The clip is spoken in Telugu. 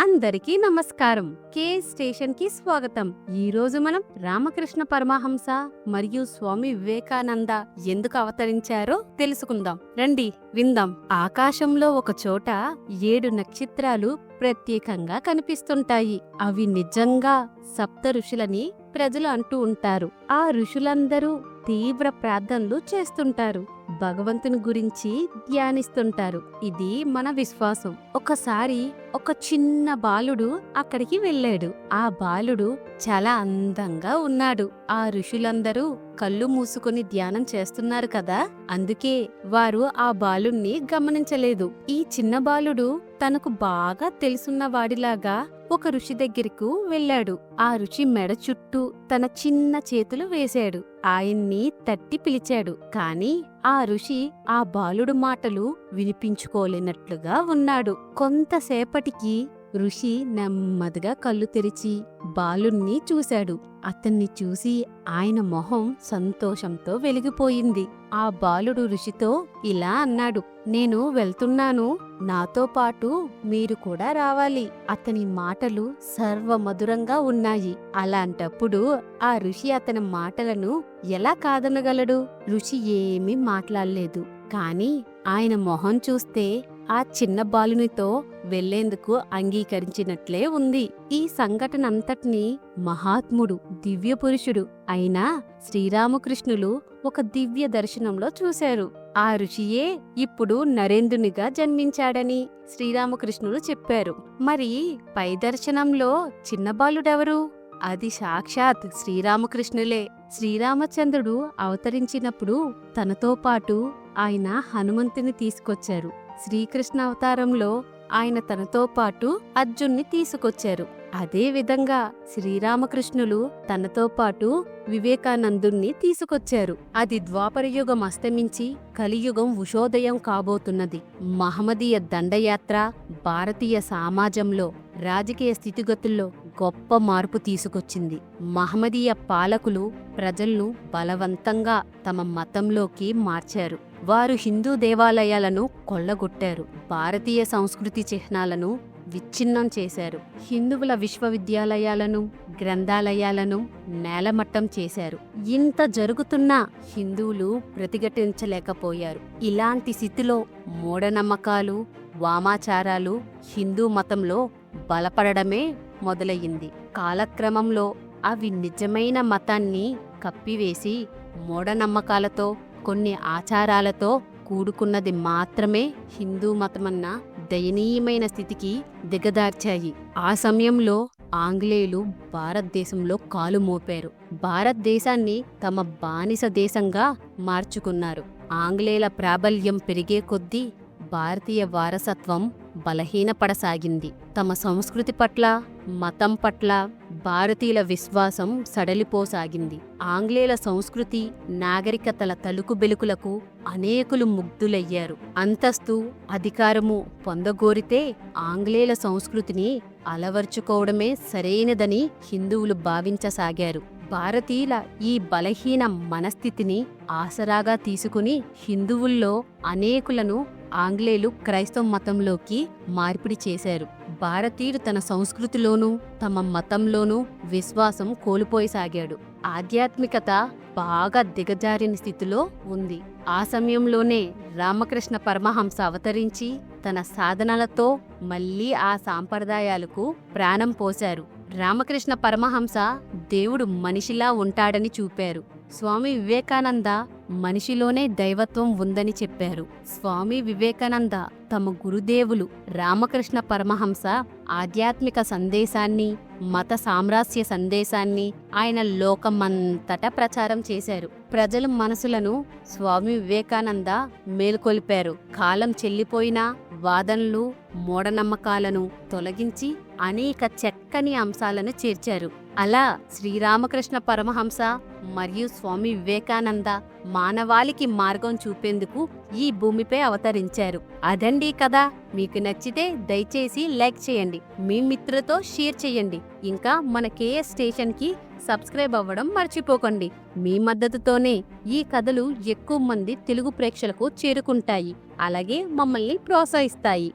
అందరికీ నమస్కారం. కే స్టేషన్కి స్వాగతం. ఈ రోజు మనం రామకృష్ణ పరమహంస మరియు స్వామి వివేకానంద ఎందుకు అవతరించారో తెలుసుకుందాం. రండి విందాం. ఆకాశంలో ఒక చోట ఏడు నక్షత్రాలు ప్రత్యేకంగా కనిపిస్తుంటాయి. అవి నిజంగా సప్త ఋషులని ప్రజలు అంటూ ఉంటారు. ఆ ఋషులందరూ తీవ్ర ప్రార్థనలు చేస్తుంటారు. భగవంతుని గురించి ధ్యానిస్తుంటారు. ఇది మన విశ్వాసం. ఒకసారి ఒక చిన్న బాలుడు అక్కడికి వెళ్ళాడు. ఆ బాలుడు చాలా అందంగా ఉన్నాడు. ఆ ఋషులందరూ కళ్ళు మూసుకొని ధ్యానం చేస్తున్నారు కదా? అందుకే వారు ఆ బాలుణ్ణి గమనించలేదు. ఈ చిన్న బాలుడు తనకు బాగా తెలుసున్న వాడిలాగా ఒక ఋషి దగ్గరకు వెళ్ళాడు. ఆ ఋషి మెడ చుట్టూ తన చిన్న చేతులు వేశాడు. ఆయన్ని తట్టి పిలిచాడు. కాని ఆ ఋషి ఆ బాలుడు మాటలు వినిపించుకోలేనట్లుగా ఉన్నాడు. కొంతసేపటికి ఋషి నెమ్మదిగా కళ్ళు తెరిచి బాలుణ్ణి చూశాడు. అతన్ని చూసి ఆయన మొహం సంతోషంతో వెలిగిపోయింది. ఆ బాలుడు ఋషితో ఇలా అన్నాడు నేను వెళ్తున్నాను. నాతో పాటు మీరు కూడా రావాలి. అతని మాటలు సర్వమధురంగా ఉన్నాయి. అలాంటప్పుడు ఆ ఋషి అతని మాటలను ఎలా కాదనగలడు? ఋషి ఏమీ మాట్లాడలేదు. కాని ఆయన మొహం చూస్తే ఆ చిన్న బాలునితో వెళ్ళేందుకు అంగీకరించినట్లే ఉంది. ఈ సంఘటన అంతటిని మహాత్ముడు దివ్య పురుషుడు అయినా శ్రీరామకృష్ణులు ఒక దివ్య దర్శనంలో చూశారు. ఆ ఋషియే ఇప్పుడు నరేంద్రునిగా జన్మించాడని శ్రీరామకృష్ణులు చెప్పారు. మరి పై దర్శనంలో చిన్న బాలుడెవరు? అది సాక్షాత్ శ్రీరామకృష్ణులే. శ్రీరామచంద్రుడు అవతరించినప్పుడు తనతో పాటు ఆయన హనుమంతుని తీసుకొచ్చారు. శ్రీకృష్ణ అవతారంలో ఆయన తనతో పాటు అర్జున్ని తీసుకొచ్చారు. అదే విధంగా శ్రీరామకృష్ణులు తనతో పాటు వివేకానందుణ్ణి తీసుకొచ్చారు. అది ద్వాపరయుగం అస్తమించి కలియుగం ఉషోదయం కాబోతున్నది. మహమ్మదీయ దండయాత్ర భారతీయ సమాజంలో రాజకీయ స్థితిగతుల్లో గొప్ప మార్పు తీసుకొచ్చింది. మహమ్మదీయ పాలకులు ప్రజలను బలవంతంగా తమ మతంలోకి మార్చారు. వారు హిందూ దేవాలయాలను కొల్లగొట్టారు. భారతీయ సంస్కృతి చిహ్నాలను విచ్ఛిన్నం చేశారు. హిందువుల విశ్వవిద్యాలయాలను గ్రంథాలయాలను నేలమట్టం చేశారు. ఇంత జరుగుతున్నా హిందువులు ప్రతిఘటించలేకపోయారు. ఇలాంటి స్థితిలో మూఢనమ్మకాలు వామాచారాలు హిందూ మతంలో బలపడడమే మొదలయ్యింది. కాలక్రమంలో అవి నిజమైన మతాన్ని కప్పివేసి మూఢనమ్మకాలతో కొన్ని ఆచారాలతో కూడుకున్నది మాత్రమే హిందూ మతమన్న దయనీయమైన స్థితికి దిగదార్చాయి. ఆ సమయంలో ఆంగ్లేయులు భారతదేశంలో కాలు మోపారు. భారతదేశాన్ని తమ బానిస దేశంగా మార్చుకున్నారు. ఆంగ్లేయుల ప్రాబల్యం పెరిగే కొద్దీ భారతీయ వారసత్వం బలహీనపడసాగింది. తమ సంస్కృతి పట్ల మతం పట్ల భారతీయుల విశ్వాసం సడలిపోసాగింది. ఆంగ్లేయుల సంస్కృతి నాగరికతల తలుకు బెలుకులకు అనేకులు ముగ్ధులయ్యారు. అంతస్తు అధికారము పొందగోరితే ఆంగ్లేయుల సంస్కృతిని అలవర్చుకోవడమే సరైనదని హిందువులు భావించసాగారు. భారతీయుల ఈ బలహీన మనస్థితిని ఆసరాగా తీసుకుని హిందువుల్లో అనేకులను ఆంగ్లేయులు క్రైస్తవ మతంలోకి మార్పిడి చేశారు. భారతీయుడు తన సంస్కృతిలోనూ తమ మతంలోనూ విశ్వాసం కోల్పోయసాగాడు. ఆధ్యాత్మికత బాగా దిగజారిన స్థితిలో ఉంది. ఆ సమయంలోనే రామకృష్ణ పరమహంస అవతరించి తన సాధనలతో మళ్ళీ ఆ సాంప్రదాయాలకు ప్రాణం పోశారు. రామకృష్ణ పరమహంస దేవుడు మనిషిలా ఉంటాడని చూపారు. స్వామి వివేకానంద మనిషిలోనే దైవత్వం ఉందని చెప్పారు. స్వామి వివేకానంద తమ గురుదేవులు రామకృష్ణ పరమహంస ఆధ్యాత్మిక సందేశాన్ని మత సామ్రాస్య సందేశాన్ని ఆయన లోకమంతటా ప్రచారం చేశారు. ప్రజల మనసులను స్వామి వివేకానంద మేల్కొల్పారు. కాలం చెల్లిపోయినా వాదనలు మూఢనమ్మకాలను తొలగించి అనేక చక్కని అంశాలను చేర్చారు. అలా శ్రీరామకృష్ణ పరమహంస మరియు స్వామి వివేకానంద మానవాళికి మార్గం చూపేందుకు ఈ భూమిపై అవతరించారు. అదండి కదా! మీకు నచ్చితే దయచేసి లైక్ చేయండి. మీ మిత్రులతో షేర్ చేయండి. ఇంకా మన కేఎస్ స్టేషన్కి సబ్స్క్రైబ్ అవ్వడం మర్చిపోకండి. మీ మద్దతుతోనే ఈ కథలు ఎక్కువ మంది తెలుగు ప్రేక్షకులకు చేరుకుంటాయి. అలాగే మమ్మల్ని ప్రోత్సహిస్తాయి.